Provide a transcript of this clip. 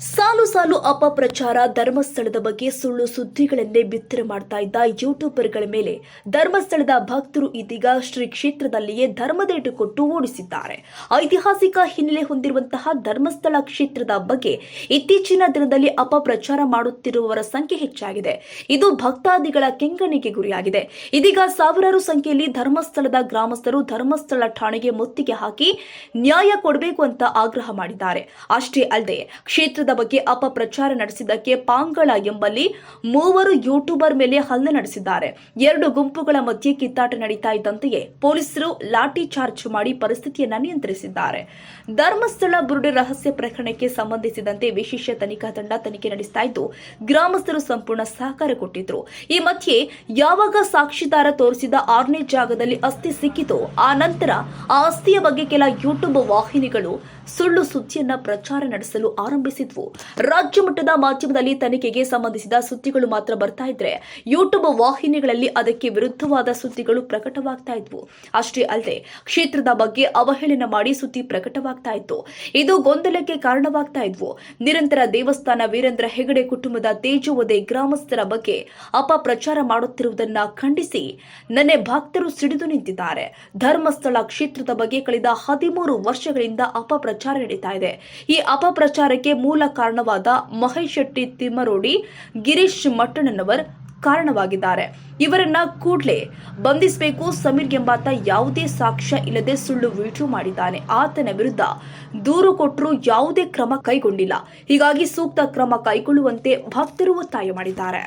ಸಾಲು ಸಾಲು ಅಪಪ್ರಚಾರ ಧರ್ಮಸ್ಥಳದ ಬಗ್ಗೆ ಸುಳ್ಳು ಸುದ್ದಿಗಳನ್ನೇ ಬಿತ್ತನೆ ಮಾಡ್ತಾ ಇದ್ದ ಯೂಟ್ಯೂಬರ್ಗಳ ಮೇಲೆ ಧರ್ಮಸ್ಥಳದ ಭಕ್ತರು ಇದೀಗ ಶ್ರೀ ಕ್ಷೇತ್ರದಲ್ಲಿಯೇ ಧರ್ಮದೇಟು ಕೊಟ್ಟು ಓಡಿಸಿದ್ದಾರೆ. ಐತಿಹಾಸಿಕ ಹಿನ್ನೆಲೆ ಹೊಂದಿರುವಂತಹ ಧರ್ಮಸ್ಥಳ ಕ್ಷೇತ್ರದ ಬಗ್ಗೆ ಇತ್ತೀಚಿನ ದಿನದಲ್ಲಿ ಅಪಪ್ರಚಾರ ಮಾಡುತ್ತಿರುವವರ ಸಂಖ್ಯೆ ಹೆಚ್ಚಾಗಿದೆ. ಇದು ಭಕ್ತಾದಿಗಳ ಕೆಂಗಣಿಗೆ ಗುರಿಯಾಗಿದೆ. ಇದೀಗ ಸಾವಿರಾರು ಸಂಖ್ಯೆಯಲ್ಲಿ ಧರ್ಮಸ್ಥಳದ ಗ್ರಾಮಸ್ಥರು ಧರ್ಮಸ್ಥಳ ಠಾಣೆಗೆ ಮುತ್ತಿಗೆ ಹಾಕಿ ನ್ಯಾಯ ಕೊಡಬೇಕು ಅಂತ ಆಗ್ರಹ ಮಾಡಿದ್ದಾರೆ. ಅಷ್ಟೇ ಅಲ್ಲದೆ ಕ್ಷೇತ್ರದ ಬಗ್ಗೆ ಅಪಪ್ರಚಾರ ನಡೆಸಿದ್ದಕ್ಕೆ ಪಾಂಗಳ ಎಂಬಲ್ಲಿ ಮೂವರು ಯೂಟ್ಯೂಬರ್ ಮೇಲೆ ಹಲ್ಲೆ ನಡೆಸಿದ್ದಾರೆ. ಎರಡು ಗುಂಪುಗಳ ಮಧ್ಯೆ ಕಿತ್ತಾಟ ನಡೀತಾ ಇದ್ದಂತೆಯೇ ಪೊಲೀಸರು ಲಾಠಿ ಚಾರ್ಜ್ ಮಾಡಿ ಪರಿಸ್ಥಿತಿಯನ್ನ ನಿಯಂತ್ರಿಸಿದ್ದಾರೆ. ಧರ್ಮಸ್ಥಳ ಬುರುಡೆ ರಹಸ್ಯ ಪ್ರಕರಣಕ್ಕೆ ಸಂಬಂಧಿಸಿದಂತೆ ವಿಶೇಷ ತನಿಖಾ ತಂಡ ತನಿಖೆ ನಡೆಸ್ತಾ ಇದ್ದು, ಗ್ರಾಮಸ್ಥರು ಸಂಪೂರ್ಣ ಸಹಕಾರ ಕೊಟ್ಟಿದ್ರು. ಈ ಮಧ್ಯೆ ಯಾವಾಗ ಸಾಕ್ಷಿದಾರ ತೋರಿಸಿದ ಆರನೇ ಜಾಗದಲ್ಲಿ ಅಸ್ಥಿ ಸಿಕ್ಕಿತು, ಆ ನಂತರ ಆ ಅಸ್ಥಿಯ ಬಗ್ಗೆ ಕೆಲ ಯೂಟ್ಯೂಬ್ ವಾಹಿನಿಗಳು ಸುಳ್ಳು ಸುದ್ದಿಯನ್ನ ಪ್ರಚಾರ ನಡೆಸಲು ಆರಂಭಿಸಿದ್ವು. ರಾಜ್ಯ ಮಟ್ಟದ ಮಾಧ್ಯಮದಲ್ಲಿ ತನಿಖೆಗೆ ಸಂಬಂಧಿಸಿದ ಸುದ್ದಿಗಳು ಮಾತ್ರ ಬರ್ತಾ ಇದ್ರೆ ಯೂಟ್ಯೂಬ್ ವಾಹಿನಿಗಳಲ್ಲಿ ಅದಕ್ಕೆ ವಿರುದ್ಧವಾದ ಸುದ್ದಿಗಳು ಪ್ರಕಟವಾಗ್ತಾ ಇದ್ವು. ಅಷ್ಟೇ ಅಲ್ಲದೆ ಕ್ಷೇತ್ರದ ಬಗ್ಗೆ ಅವಹೇಳನ ಮಾಡಿ ಸುದ್ದಿ ಪ್ರಕಟವಾಗ್ತಾ ಇತ್ತು. ಇದು ಗೊಂದಲಕ್ಕೆ ಕಾರಣವಾಗ್ತಾ ಇದ್ವು. ನಿರಂತರ ದೇವಸ್ಥಾನ ವೀರೇಂದ್ರ ಹೆಗಡೆ ಕುಟುಂಬದ ತೇಜೋವದೆ ಗ್ರಾಮಸ್ಥರ ಬಗ್ಗೆ ಅಪಪ್ರಚಾರ ಮಾಡುತ್ತಿರುವುದನ್ನ ಖಂಡಿಸಿ ನನ್ನೆ ಭಕ್ತರು ಸಿಡಿದು ನಿಂತಿದ್ದಾರೆ. ಧರ್ಮಸ್ಥಳ ಕ್ಷೇತ್ರದ ಬಗ್ಗೆ ಕಳೆದ ಹದಿಮೂರು ವರ್ಷಗಳಿಂದ ಅಪಪ್ರಚಾರ ನಡೀತಾ ಇದೆ. ಈ ಅಪಪ್ರಚಾರಕ್ಕೆ ಮೂಲ ಕಾರಣವಾದ ಮಹೇಶ್ ಶೆಟ್ಟಿ ತಿಮ್ಮರೋಡಿ, ಗಿರೀಶ್ ಮಟ್ಟಣ್ಣನವರ್ ಕಾರಣವಾಗಿದ್ದಾರೆ. ಇವರನ್ನ ಕೂಡಲೇ ಬಂಧಿಸಬೇಕು ಸಮೀರ್ ಎಂಬಾತ ಯಾವುದೇ ಸಾಕ್ಷ್ಯ ಇಲ್ಲದೆ ಸುಳ್ಳು ವಿಡಿಯೋ ಮಾಡಿದ್ದಾನೆ. ಆತನ ವಿರುದ್ಧ ದೂರು ಕೊಟ್ಟರೂ ಯಾವುದೇ ಕ್ರಮ ಕೈಗೊಂಡಿಲ್ಲ. ಹೀಗಾಗಿ ಸೂಕ್ತ ಕ್ರಮ ಕೈಗೊಳ್ಳುವಂತೆ ಭಕ್ತರು ಒತ್ತಾಯ ಮಾಡಿದ್ದಾರೆ.